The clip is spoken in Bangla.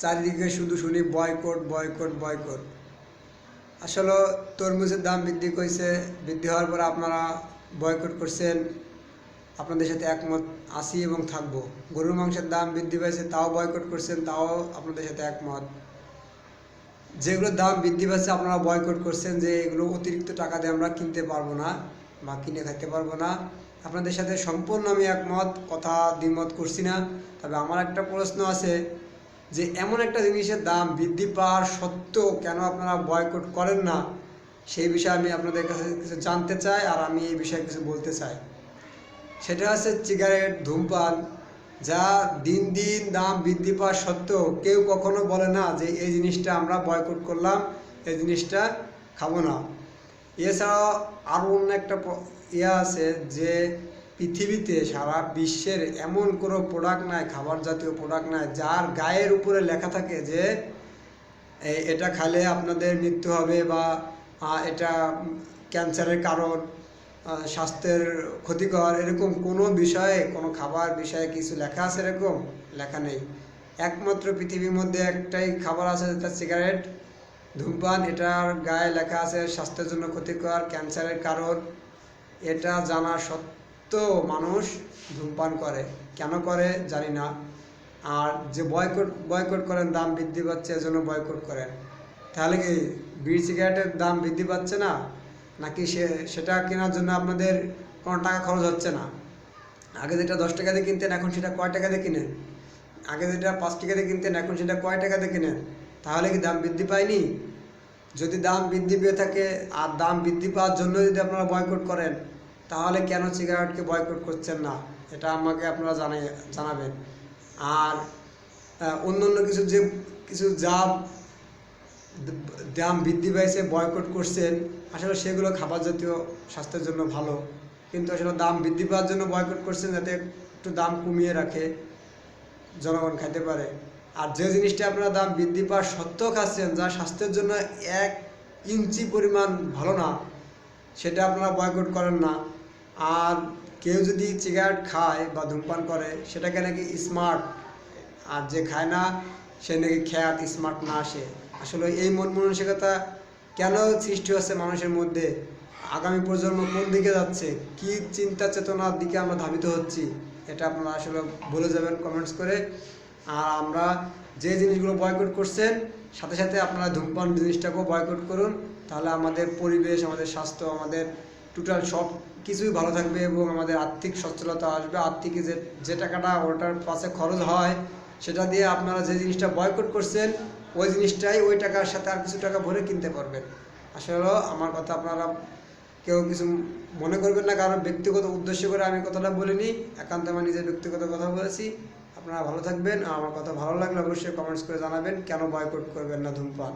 চারিদিকে শুধু শুনি বয়কট বয়কট বয়কট আসলে তরমুজের দাম বৃদ্ধি করেছে বৃদ্ধি হওয়ার পর আপনারা বয়কট করছেন। আপনাদের সাথে একমত আসি এবং থাকব। গরুর মাংসের দাম বৃদ্ধি পেয়েছে তাও বয়কট করছেন, তাও আপনাদের সাথে একমত। যেগুলোর দাম বৃদ্ধি পাচ্ছে আপনারা বয়কট করছেন যে এগুলো অতিরিক্ত টাকা দিয়ে আমরা কিনতে পারব না বা কিনে খাইতে পারব না। আপনাদের সাথে সম্পূর্ণ আমি একমত, কথা দ্বিমত করছি না। তবে আমার একটা প্রশ্ন আছে যে এমন একটা জিনিসের দাম বৃদ্ধি পাওয়ার সত্ত্বেও কেন আপনারা বয়কট করেন না, সেই বিষয়ে আমি আপনাদের কাছে কিছু জানতে চাই আর আমি এই বিষয়ে কিছু বলতে চাই। সেটা হচ্ছে সিগারেট ধূমপান, যা দিন দিন দাম বৃদ্ধি পাওয়া সত্ত্বেও কেউ কখনো বলে না যে এই জিনিসটা আমরা বয়কট করলাম, এই জিনিসটা খাব না। এছাড়াও আরও অন্য একটা ইয়ে আছে যে পৃথিবীতে সারা বিশ্বের এমন কোনো প্রোডাক্ট নাই, খাবার জাতীয় প্রোডাক্ট নাই, যার গায়ের উপরে লেখা থাকে যে এটা খালে আপনাদের মৃত্যু হবে বা এটা ক্যান্সারের কারণ স্বাস্থ্যের ক্ষতিকর, এরকম কোনো বিষয়ে, কোনো খাবার বিষয়ে কিছু লেখা আছে এরকম? লেখা নেই। একমাত্র পৃথিবীর মধ্যে একটাই খাবার আছে, যেটা সিগারেট। ধূমপান, এটার গায়ে লেখা আছে, স্বাস্থ্যের জন্য ক্ষতিকর, ক্যান্সারের কারণ। এটা জানা সত্ত্বেও মানুষ ধূমপান করে। কেন করে জানি না। আর যে বয়কট বয়কট করেন, দাম বৃদ্ধি পাচ্ছে, এজন্য বয়কট করেন। তাহলে কি বিড়ি সিগারেটের দাম বৃদ্ধি পাচ্ছে না? নাকি সে, সেটা কেনার জন্য আপনাদের কোনো টাকা খরচ হচ্ছে না? আগে যেটা দশ টাকা দিয়ে কিনতেন, এখন সেটা কয় টাকা দিয়ে কিনেন? আগে যেটা পাঁচ টাকা দিয়ে কিনতেন, এখন সেটা কয় টাকা দিয়ে কিনেন? তাহলে কি দাম বৃদ্ধি পায়নি? যদি দাম বৃদ্ধি পেয়ে থাকে, আর দাম বৃদ্ধি পাওয়ার জন্য যদি আপনারা বয়কট করেন তাহলে কেন সিগারেটকে বয়কট করছেন না? এটা আমাকে আপনারা জানাই, জানাবেন। আর অন্য অন্য কিছু যে, কিছু যা দাম বৃদ্ধি পেয়েছে বয়কট করছেন, আসলে সেগুলো খাবার জাতীয় স্বাস্থ্যের জন্য ভালো। কিন্তু আসলে দাম বৃদ্ধি পাওয়ার জন্য বয়কট করছেন যাতে একটু দাম কমিয়ে রাখে, জনগণ খাইতে পারে। আর যে জিনিসটা আপনারা দাম বৃদ্ধি পাওয়ার সত্ত্বেও খাচ্ছেন, যা স্বাস্থ্যের জন্য এক ইঞ্চি পরিমাণ ভালো না, সেটা আপনারা বয়কট করেন না। আর কেউ যদি সিগারেট খায় বা ধূমপান করে, সেটাকে নাকি স্মার্ট আর যে খায় না, সে নাকি খ্যাত স্মার্ট না আসে আসলে এই মন মানসিকতা কেন সৃষ্টি হচ্ছে মানুষের মধ্যে? আগামী প্রজন্ম কোন দিকে যাচ্ছে? কি চিন্তা চেতনার দিকে আমরা ধাবিত হচ্ছি? এটা আপনারা আসলে বলে যাবেন কমেন্টস করে। আর আমরা যে জিনিসগুলো বয়কট করছেন, সাথে সাথে আপনারা ধূমপান জিনিসটাকেও বয়কট করুন। তাহলে আমাদের পরিবেশ, আমাদের স্বাস্থ্য, আমাদের টোটাল সব কিছুই ভালো থাকবে এবং আমাদের আর্থিক সচ্ছলতা আসবে। আর্থিক যে যে টাকাটা ওটার পাশে খরচ হয়, সেটা দিয়ে আপনারা যে জিনিসটা বয়কট করছেন, ওই জিনিসটাই ওই টাকার সাথে আর কিছু টাকা ভরে কিনতে পারবেন। আসলে আমার কথা আপনারা কেউ কিছু মনে করবেন না, কারণ ব্যক্তিগত উদ্দেশ্য করে আমি কথাটা বলিনি, একান্ত আমার নিজের ব্যক্তিগত কথা বলেছি। আপনারা ভালো থাকবেন, আর আমার কথা ভালো লাগলে অবশ্যই কমেন্টস করে জানাবেন, কেন বয়কট করবেন না ধূমপান?